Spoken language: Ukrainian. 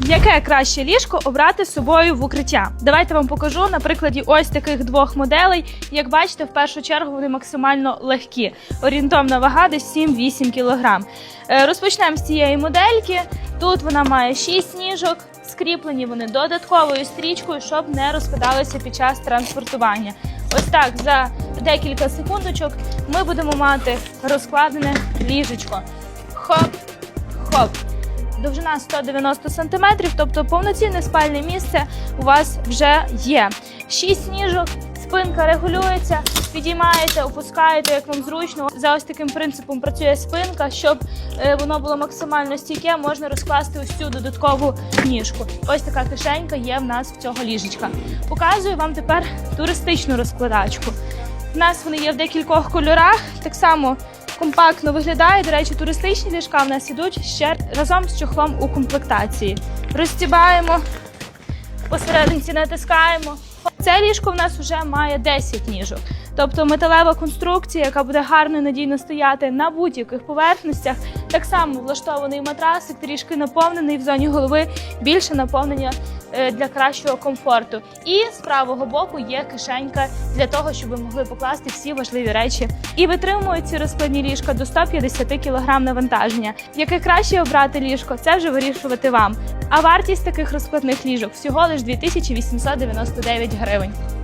Яке краще ліжко обрати з собою в укриття? Давайте вам покажу на прикладі ось таких двох моделей. Як бачите, в першу чергу вони максимально легкі. Орієнтовна вага десь 7-8 кг. Розпочнемо з цієї модельки. Тут вона має 6 ніжок. Скріплені вони додатковою стрічкою, щоб не розпадалися під час транспортування. Ось так за декілька секундочок ми будемо мати розкладене ліжечко. Хоп, хоп. Довжина 190 см, тобто повноцінне спальне місце у вас вже є. Шість ніжок, спинка регулюється, підіймаєте, опускаєте, як вам зручно. За ось таким принципом працює спинка, щоб е, воно було максимально стійке, можна розкласти ось цю додаткову ніжку. Ось така кишенька є в нас в цього ліжечка. Показую вам тепер туристичну розкладачку. У нас вони є в декількох кольорах. Так само компактно виглядає. До речі, туристичні ліжка в нас ідуть ще разом з чохлом у комплектації. Розстібаємо, посерединці натискаємо. Це ліжко в нас вже має 10 ніжок. Тобто металева конструкція, яка буде гарно і надійно стояти на будь-яких поверхностях. Так само влаштований матрасик, трішки наповнений в зоні голови, більше наповнення для кращого комфорту. І з правого боку є кишенька для того, щоб ви могли покласти всі важливі речі. І витримують ці розкладні ліжка до 150 кг навантаження. Яке краще обрати ліжко, це вже вирішувати вам. А вартість таких розкладних ліжок всього лиш 2899 гривень.